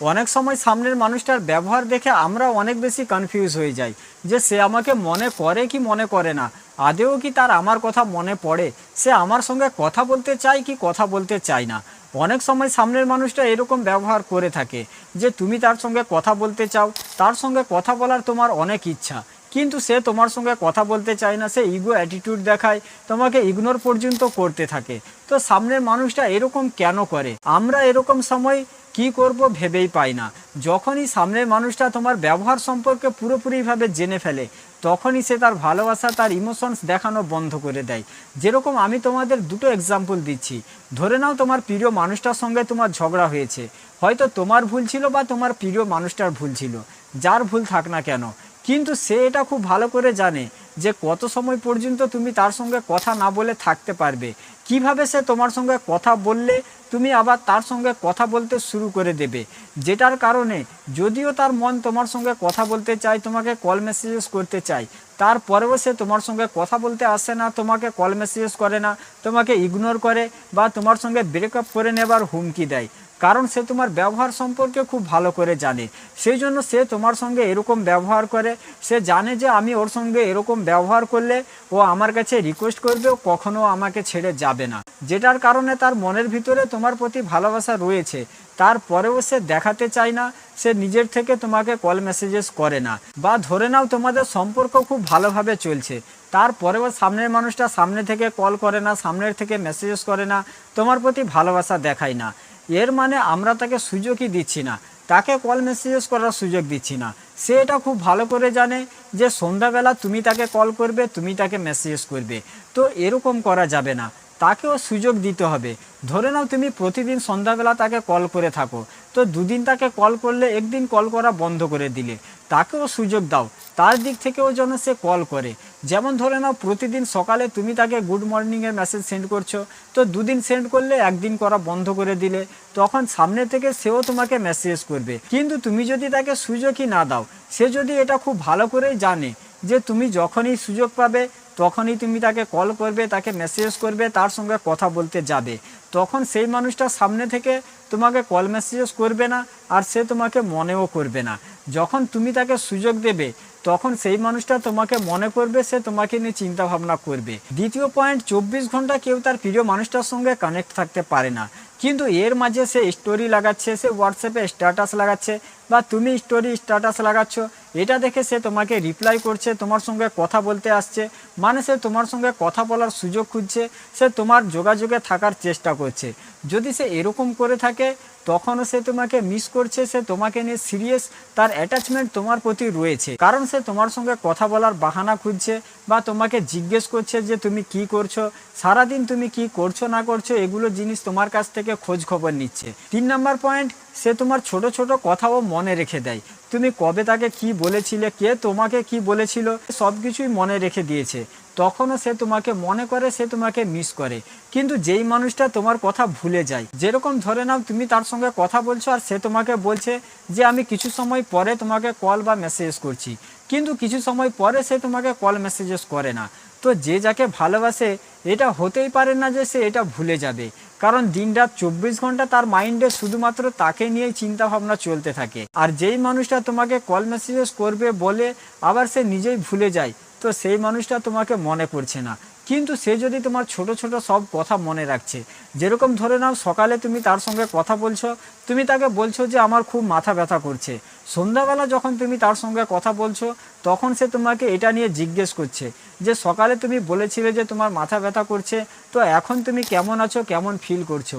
অনেক সময় সামনের মানুষটার ব্যবহার দেখে আমরা অনেক বেশি কনফিউজ হয়ে যাই যে সে আমাকে মনে করে কি মনে করে না। আদেও কি তার আমার কথা মনে পড়ে? সে আমার সঙ্গে কথা বলতে চায় কি কথা বলতে চায় না? অনেক সময় সামনের মানুষটা এরকম ব্যবহার করে থাকে যে, তুমি তার সঙ্গে কথা বলতে চাও, তার সঙ্গে কথা বলার তোমার অনেক ইচ্ছা। কিন্তু সে তোমার সঙ্গে কথা বলতে চায় না, সে ইগো অ্যাটিটিউড দেখায়, তোমাকে ইগনোর পর্যন্ত করতে থাকে। তো সামনের মানুষটা এরকম কেন করে? আমরা এরকম সময় কি করব ভেবেই পাই না। যখনই সামনের মানুষটা তোমার ব্যবহার সম্পর্কে পুরোপুরিভাবে জেনে ফেলে, তখনই সে তার ভালোবাসা, তার ইমোশনস দেখানো বন্ধ করে দেয়। যেরকম আমি তোমাদের দুটো এক্সাম্পল দিচ্ছি। ধরে নাও তোমার প্রিয় মানুষটার সঙ্গে তোমার ঝগড়া হয়েছে। হয়তো তোমার ভুল ছিল বা তোমার প্রিয় মানুষটার ভুল ছিল। যার ভুল থাক না কেন কিন্তু সে এটা খুব ভালো করে জানে যে কত সময় পর্যন্ত তুমি তার সঙ্গে কথা না বলে থাকতে পারবে। কীভাবে সে তোমার সঙ্গে কথা বললে তুমি আবার তার সঙ্গে কথা বলতে শুরু করে দেবে। যেটার কারণে যদিও তার মন তোমার সঙ্গে কথা বলতে চায়, তোমাকে কল মেসেজেস করতে চায়, তারপরেও সে তোমার সঙ্গে কথা বলতে আসে না, তোমাকে কল মেসেজেস করে না, তোমাকে ইগনোর করে বা তোমার সঙ্গে ব্রেকআপ করে নেবার হুমকি দেয়। কারণ সে তোমার ব্যবহার সম্পর্কে খুব ভালো করে জানে। সেই জন্য সে তোমার সঙ্গে এরকম ব্যবহার করে। সে জানে যে আমি ওর সঙ্গে এরকম ব্যবহার করলে ও আমার কাছে রিকোয়েস্ট করবে, ও কখনো আমাকে ছেড়ে যাবে না। যেটার কারণে তার মনের ভিতরে তোমার প্রতি ভালোবাসা রয়েছে। তারপরেও সে দেখাতে চায় না, সে নিজের থেকে তোমাকে কল মেসেজেস করে না। বা ধরে নাও তোমাদের সম্পর্ক খুব ভালোভাবে চলছে। তারপরেও সামনের মানুষটা সামনে থেকে কল করে না, সামনের থেকে মেসেজেস করে না, তোমার প্রতি ভালোবাসা দেখায় না। এর মানে আমরা তাকে সুযোগই দিচ্ছি না। তাকে কল মেসেজেস করার সুযোগ দিচ্ছি না। সে এটা খুব ভালো করে জানে যে সন্ধ্যাবেলা তুমি তাকে কল করবে, তুমি তাকে মেসেজেস করবে। তো এরকম করা যাবে না। তাকেও সুযোগ দিতে হবে। ধরে নাও তুমি প্রতিদিন সন্ধ্যাবেলা তাকে কল করে থাকো। তো দুদিন তাকে কল করলে একদিন কল করা বন্ধ করে দিলে। তাকেও সুযোগ দাও। তার দিক থেকেও যেন সে কল করে। যেমন ধরে নাও, প্রতিদিন সকালে তুমি তাকে গুড মর্নিংয়ের মেসেজ সেন্ড করছ। তো দুদিন সেন্ড করলে একদিন করা বন্ধ করে দিলে। তখন সামনে থেকে সেও তোমাকে মেসেজ করবে। কিন্তু তুমি যদি তাকে সুযোগই না দাও, সে যদি এটা খুব ভালো করেই জানে যে তুমি যখনই সুযোগ পাবে, তখনই তুমি তাকে কল করবে, তাকে মেসেজ করবে, তার সঙ্গে কথা বলতে যাবে। তখন সেই মানুষটা সামনে থেকে তোমাকে কল মেসেজেস করবে না, আর সে তোমাকে মনেও করবে না। যখন তুমি তাকে সুযোগ দেবে, তখন সেই মানুষটা তোমাকে মনে করবে, সে তোমাকে নিয়ে চিন্তা ভাবনা করবে। দ্বিতীয় পয়েন্ট, চব্বিশ ঘণ্টা কেউ তার প্রিয় মানুষটার সঙ্গে কানেক্ট থাকতে পারে না। কিন্তু এর মাঝে সে স্টোরি লাগাচ্ছে, সে হোয়াটসঅ্যাপে স্ট্যাটাস লাগাচ্ছে, বা তুমি স্টোরি স্ট্যাটাস লাগাচ্ছ, এটা দেখে সে তোমাকে রিপ্লাই করছে, তোমার সঙ্গে কথা বলতে আসছে। মানে সে তোমার সঙ্গে কথা বলার সুযোগ খুঁজছে, সে তোমার যোগাযোগে থাকার চেষ্টা করছে। যদি সে এরকম করে থাকে তখনও সে তোমাকে মিস করছে, সে তোমাকে নিয়ে সিরিয়াস তার অ্যাটাচমেন্ট তোমার প্রতি রয়েছে। কারণ সে তোমার সঙ্গে কথা বলার বাহানা খুঁজছে বা তোমাকে জিজ্ঞেস করছে যে তুমি কি করছ, সারাদিন তুমি কি করছ, না করছ, এগুলো জিনিস তোমার কাছ থেকে খোঁজ খবর নিচ্ছে। তিন নম্বর পয়েন্ট সে তোমার ছোট ছোট কথাও মনে রেখে দেয়। তুমি কবে তাকে কি বলেছিলে, কে তোমাকে কি বলেছিল সব কিছুই মনে রেখে দিয়েছে। তখনও সে তোমাকে মনে করে, সে তোমাকে মিস করে। কিন্তু যেই মানুষটা তোমার কথা ভুলে যায়, যেরকম ধরে নাও তুমি তার সঙ্গে কথা বলছো আর সে তোমাকে বলছে যে, আমি কিছু সময় পরে তোমাকে কল বা মেসেজ করছি। কিন্তু কিছু সময় পরে সে তোমাকে কল মেসেজেস করে না। তো যে যাকে ভালোবাসে, এটা হতেই পারে না যে সে এটা ভুলে যাবে। কারণ দিন রাত চব্বিশ ঘণ্টা তার মাইন্ডে শুধুমাত্র তাকে নিয়েই চিন্তা ভাবনা চলতে থাকে। আর যেই মানুষটা তোমাকে কল মেসেজেস করবে বলে আবার সে নিজেই ভুলে যায় তো সেই মানুষটা তোমাকে মনে করছে না। কিন্তু সে যদি তোমার ছোট ছোট সব কথা মনে রাখছে, যেরকম ধরে নাও সকালে তুমি তার সঙ্গে কথা বলছো, তুমি তাকে বলছো যে আমার খুব মাথা ব্যথা করছে। সন্ধ্যাবেলা যখন তুমি তার সঙ্গে কথা বলছো, তখন সে তোমাকে এটা নিয়ে জিজ্ঞেস করছে যে সকালে তুমি বলেছিলে যে তোমার মাথা ব্যথা করছে, তো এখন তুমি কেমন আছো, কেমন ফিল করছ?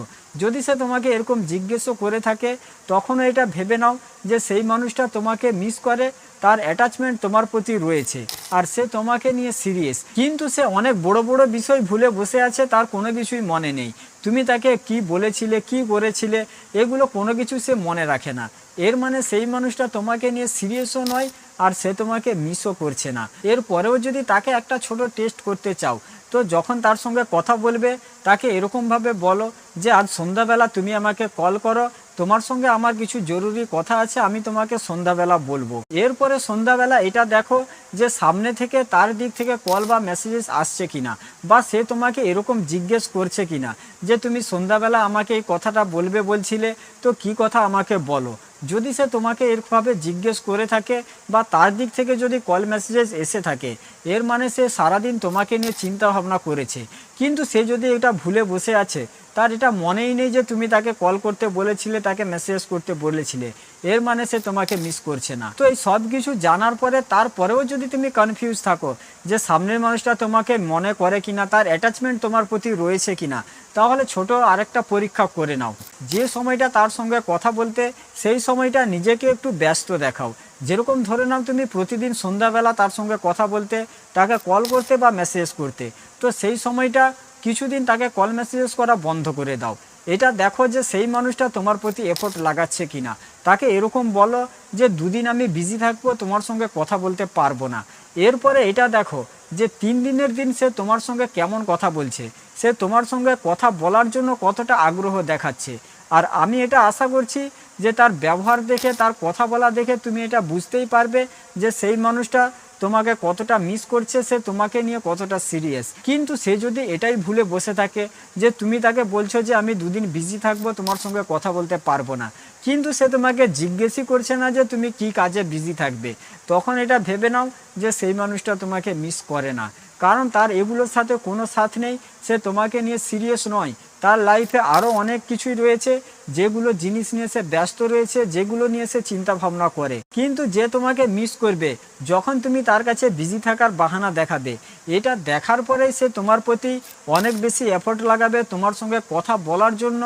যদি সে তোমাকে এরকম জিজ্ঞেসও করে থাকে, তখনও এটা ভেবে নাও যে সেই মানুষটা তোমাকে মিস করে, তার অ্যাটাচমেন্ট তোমার প্রতি রয়েছে, আর সে তোমাকে নিয়ে সিরিয়াস কিন্তু সে অনেক বড় বড় বড় বিষয় ভুলে বসে আছে, তার কোনো কিছুই মনে নেই। তুমি তাকে কি বলেছিলে, কি করেছিলে, এগুলো কোনো কিছু সে মনে রাখে না। এর মানে সেই মানুষটা তোমাকে নিয়ে সিরিয়াসও নয়, আর সে তোমাকে মিসও করছে না। এরপরেও যদি তাকে একটা ছোট টেস্ট করতে চাও, তো যখন তার সঙ্গে কথা বলবে, তাকে এরকমভাবে বলো যে, আজ সন্ধ্যাবেলা তুমি আমাকে কল করো তোমার সঙ্গে আমার কিছু জরুরি কথা আছে, আমি তোমাকে সন্ধ্যাবেলা বলব। এরপরে সন্ধ্যাবেলা এটা দেখো যে সামনে থেকে তার দিক থেকে কল বা মেসেজেস আসছে কিনা, বা সে তোমাকে এরকম জিজ্ঞেস করছে কিনা, যে তুমি সন্ধ্যাবেলা আমাকে এই কথাটা বলবে বলছিলে, তো কি কথা আমাকে বলো? যদি সে তোমাকে এরভাবে জিজ্ঞেস করে থাকে বা তার দিক থেকে যদি কল মেসেজেস এসে থাকে, এর মানে সে সারাদিন তোমাকে নিয়ে চিন্তা ভাবনা করেছে। কিন্তু সে যদি এটা ভুলে বসে আছে, তার এটা মনেই নেই যে তুমি তাকে কল করতে বলেছিলে, তাকে মেসেজ করতে বলেছিলে। এর মানে সে তোমাকে মিস করছে না। তো এই সব কিছু জানার পরে তারপরেও যদি তুমি কনফিউজ থাকো যে সামনের মানুষটা তোমাকে মনে করে কিনা, তার অ্যাটাচমেন্ট তোমার প্রতি রয়েছে কিনা, তাহলে ছোট আরেকটা পরীক্ষা করে নাও। যে সময়টা তার সঙ্গে কথা বলতে, সেই সময়টা নিজেকে একটু ব্যস্ত দেখাও। যেরকম ধরে নাও তুমি প্রতিদিন সন্ধ্যাবেলা তার সঙ্গে কথা বলতে, তাকে কল করতে বা মেসেজ করতে, তো সেই সময়টা কিছুদিন তাকে কল মেসেজেস করা বন্ধ করে দাও। এটা দেখো যে সেই মানুষটা তোমার প্রতি এফোর্ট লাগাচ্ছে কিনা। তাকে এরকম বলো যে, দুদিন আমি বিজি থাকব, তোমার সঙ্গে কথা বলতে পারব না। এরপরে এটা দেখো যে, তিন দিনের দিন সে তোমার সঙ্গে কেমন কথা বলছে। সে তোমার সঙ্গে কথা বলার জন্য কতটা আগ্রহ দেখাচ্ছে। আর আমি এটা আশা করছি যে তার ব্যবহার দেখে, তার কথা বলা দেখে তুমি এটা বুঝতেই পারবে যে সেই মানুষটা তোমাকে কতটা মিস করছে, সে তোমাকে নিয়ে কতটা সিরিয়াস কিন্তু সে যদি এটাই ভুলে বসে থাকে যে তুমি তাকে বলছো যে আমি দুদিন বিজি থাকব, তোমার সঙ্গে কথা বলতে পারব না। কিন্তু সে তোমাকে জিজ্ঞেসই করছে না যে তুমি কি কাজে বিজি থাকবে। তখন এটা ভেবে নাও যে সেই মানুষটা তোমাকে মিস করে না। কারণ তার এগুলোর সাথে কোনো সাথ নেই, সে তোমাকে নিয়ে সিরিয়াস নয়। তার লাইফে আরও অনেক কিছুই রয়েছে, যেগুলো জিনিস নিয়ে সে ব্যস্ত রয়েছে, যেগুলো নিয়ে সে চিন্তা ভাবনা করে। কিন্তু যে তোমাকে মিস করবে, যখন তুমি তার কাছে বিজি থাকার বাহানা দেখাবে, এটা দেখার পরেই সে তোমার প্রতি অনেক বেশি এফোর্ট লাগাবে, তোমার সঙ্গে কথা বলার জন্য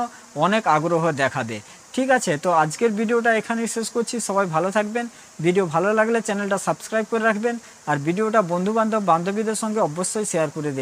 অনেক আগ্রহ দেখাবে। ঠিক আছে, তো আজকের ভিডিওটা এখানেই শেষ করছি, সবাই ভালো থাকবেন। ভিডিও ভালো লাগলে চ্যানেলটা সাবস্ক্রাইব করে রাখবেন, আর ভিডিওটা বন্ধুবান্ধব বান্ধবীদের সঙ্গে অবশ্যই শেয়ার করে দেবেন।